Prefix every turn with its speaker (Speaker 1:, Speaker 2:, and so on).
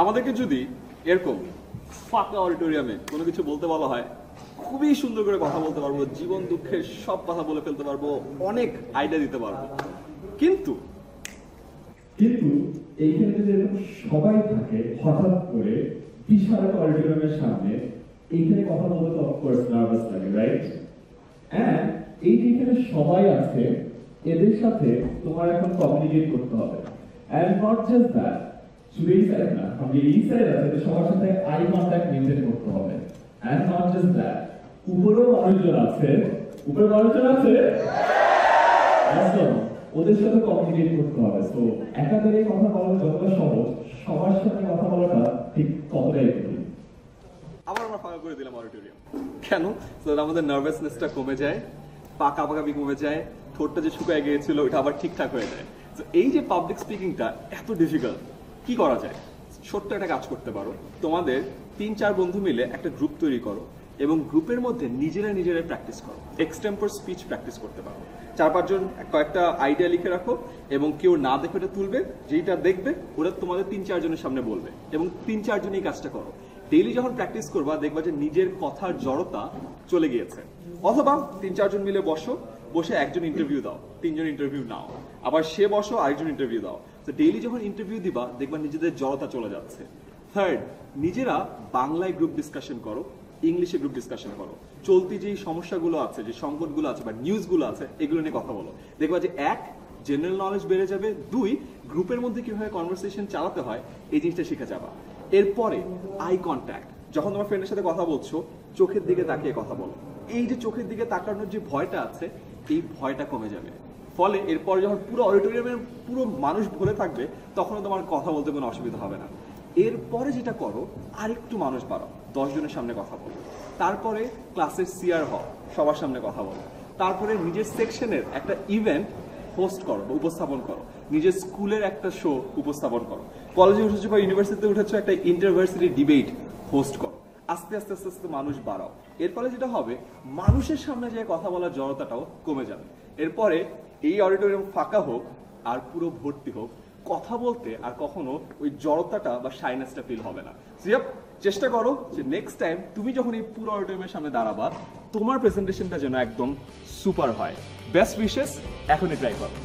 Speaker 1: আমাদেরকে যদি এরকম ফাঁকা অডিটোরিয়ামে কোনো কিছু বলতে বলা হয়, খুবই সুন্দর করে কথা বলতে পারব, জীবন দুঃখের সব কথা বলে ফেলতে পারব, অনেক আইডিয়া দিতে পারব। কিন্তু
Speaker 2: কিন্তু এইখানে যদি সবাই থাকে, হঠাৎ করে বিশাল অডিটোরিয়ামের সামনে এইখানে কথা বলতে তো অফকোর্স নার্ভাস লাগে রাইট অ্যান্ড এই যে এখানে সবাই আছে, এদের সাথে তোমার এখন কমিউনিকেট করতে হবে। অ্যান্ড নট জাস্ট দ্যাট শুধু এই সাইড না আমি এই সাইড আছে, এদের সবার সাথে আই কন্ট্যাক্ট মেনটেন করতে হবে। অ্যান্ড নট জাস্ট দ্যাট উপরেও মানুষজন আছে উপরে মানুষজন আছে. ওদের সাথে কমিউনিকেট করতে হবে। তো একাধারে কথা বলা যতটা সহজ, সবার সাথে কথা বলাটা ঠিক ততটাই
Speaker 1: আবার আমরা করে দিলাম অডিটোরিয়াম কেন? That আমাদের নার্ভাসনেসটা কমে যায়, পাকা কমে যায়, ঠোঁটটা যে শুকায় গিয়েছিল ওটা আবার ঠিকঠাক হয়ে যায়। তো এই যে পাবলিক স্পিকিংটা এত ডিফিকাল্ট কি করা যায়? ছোট্ট একটা কাজ করতে পারো। তোমাদের তিন চার বন্ধু মিলে একটা গ্রুপ তৈরি করো এবং গ্রুপের মধ্যে নিজেরা নিজেরা প্র্যাকটিস করো। এক্সটেম্পর স্পিচ প্র্যাকটিস করতে পারো। চার পাঁচজন কয়েকটা আইডিয়া লিখে রাখো এবং কেউ না দেখে ওটা তুলবে, যেইটা দেখবে ওটা তোমাদের তিন চারজনের সামনে বলবে এবং তিন চারজনই কাজটা করো। ডেইলি যখন প্র্যাকটিস করবা, দেখবা যে নিজের কথার জড়তা চলে গিয়েছে। অথবা তিন, চারজন মিলে বসো, বসে একজন ইন্টারভিউ দাও, তিনজন ইন্টারভিউ নাও, আবার সে বসো, আরেকজন ইন্টারভিউ দাও। তো ডেইলি যখন ইন্টারভিউ দিবা, দেখবা নিজেদের জড়তা চলে যাচ্ছে। থার্ড নিজেরা বাংলায় গ্রুপ ডিসকাশন করো ইংলিশে গ্রুপ ডিসকাশন করো। চলতি যে সমস্যাগুলো আছে, যে সংকটগুলো আছে বা নিউজগুলো আছে, এগুলো নিয়ে কথা বলো। দেখবা যে এক জেনারেল নলেজ বেড়ে যাবে। দুই গ্রুপের মধ্যে কীভাবে কনভারসেশন চালাতে হয়, এই জিনিসটা শিখে যাবা। এরপরে আই কন্ট্যাক্ট যখন তোমার ফ্রেন্ডের সাথে কথা বলছো, চোখের দিকে তাকিয়ে কথা বলো। এই যে চোখের দিকে তাকানোর যে ভয়টা আছে, এই ভয়টা কমে যাবে। ফলে এরপর যখন পুরো অডিটোরিয়ামের পুরো মানুষ ভরে থাকবে তখন তোমার কথা বলতে কোনো অসুবিধা হবে না। এরপরে যেটা করো, আরেকটু মানুষ বাড়াও দশজনের সামনে কথা বলো। তারপরে ক্লাসের সিআর হও, সবার সামনে কথা বলো। তারপরে নিজের সেকশনের একটা ইভেন্ট হোস্ট করো বা উপস্থাপন করো। নিজের স্কুলের একটা শো উপস্থাপন করো। কলেজে উঠেছো বা ইউনিভার্সিটিতে উঠেছো, একটা ইন্টারভার্সিটি ডিবেট হোস্ট করো। আস্তে আস্তে আস্তে আস্তে মানুষ বাড়াও। এর ফলে যেটা হবে, মানুষের সামনে যে কথা বলার জড়তাটাও কমে যাবে। এরপরে এই অডিটোরিয়াম ফাঁকা হোক আর পুরো ভর্তি হোক কথা বলতে আর কখনো ওই জড়তাটা বা শাইনেসটা ফিল হবে না। সিয়াপ চেষ্টা করো যে নেক্সট টাইম তুমি যখন এই পুরো অডিটোরিয়ামের সামনে দাঁড়াবা, তোমার প্রেজেন্টেশনটা যেন একদম সুপার হয়। বেস্ট উইশেস এখনই ট্রাই করো।